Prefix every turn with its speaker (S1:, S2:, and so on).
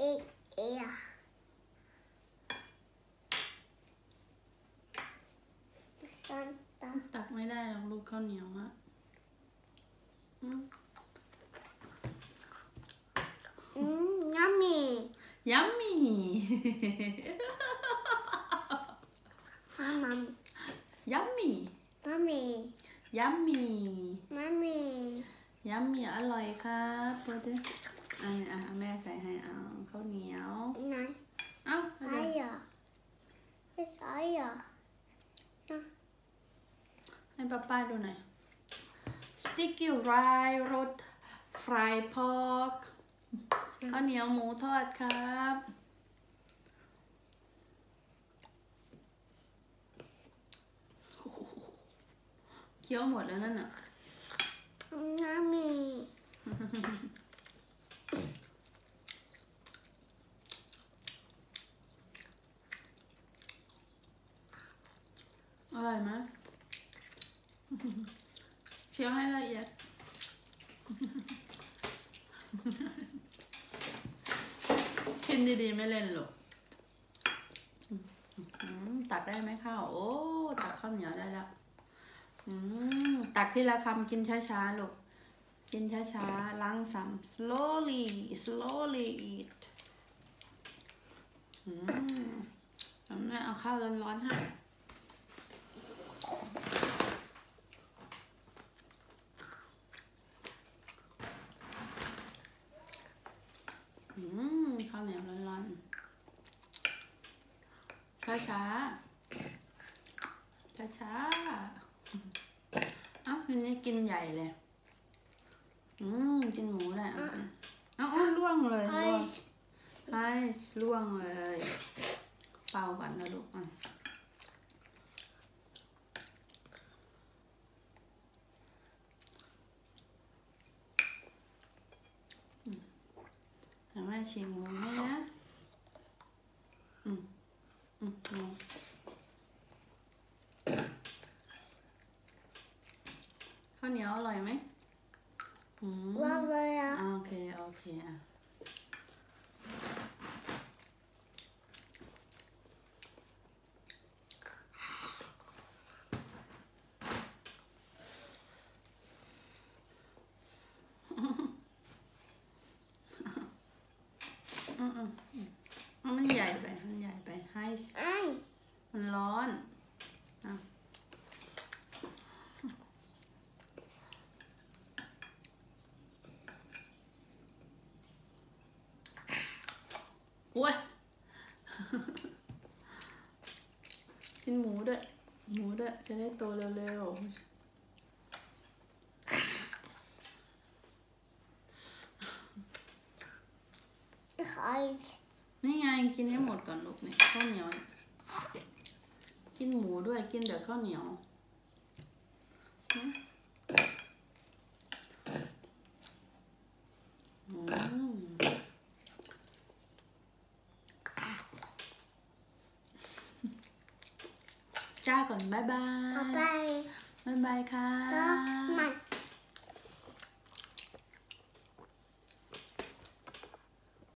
S1: อีกเอียฉันตา
S2: ตักไม่ได้หรอกลูกข้าวเหนียวอะอืม
S1: อืมยัมมี่
S2: ยัมมี่
S1: มามัม
S2: ยัมมี่
S1: มัมมี่
S2: ยัมมี่
S1: มัมมี่
S2: ยัมมี่อร่อยครับพูดดิ อันนี้อะแม่ใส่ให้เอาข้าวเหนียว
S1: ไหน
S2: เอ้า
S1: ไอ้
S2: เดี๋ยว
S1: ยาไอ้ไอ้ยา
S2: ให้ป้าป้าดูหน่อย sticky rice รส fry pork ข้าวเหนียวหมูทอดครับเคี้ยวหมดแล้วนั่นน่ะ
S1: มัมมี่
S2: อ ร่อยไหมเคี้ยวให้ละเอียด กินดีๆ ไม่เล่นหรอกตักได้ไหมข้าว โอ้ ตักข้าวเหนียวได้แล้วตักทีละคำกินช้าๆลูก กินช้าๆล้างซ้ำ slowly slowly eat อืมทำแม่เอาข้าวร้อนๆให้ อื มข้าวเหนียวร้อนๆ ช้าช้าช้าช้าๆเอ้าทีนี้กินใหญ่เลย อืมกินหมูแหละเอาไปเอาเอาล่วงเลย
S1: ไอ้
S2: ล่วงไอ้ล่วงเลย เป่าก่อนนะลูกอะ เดี๋ยวแม่ชิมหมูให้นะอืมอืมลองข้าวเหนียวอร่อยไหมอืม
S1: ว่าเลยอะ
S2: อ่าโอเค โอเคอะ อืมอืมอืมมันใหญ่ไป มันใหญ่ไป ให้มันร้อนอะโอ้ยกินหมูด้วย หมูด้วย จะได้โตเร็วๆ นี่ไงกินให้หมดก่อนลูกเนี่ยข้าวเหนียวเนี่ยกินหมูด้วยกินแต่ข้าวเหนียวอืมจ้าก่อนบ๊ายบาย
S1: ต่อไป
S2: บ๊ายบายค่ะ
S1: ก็มัน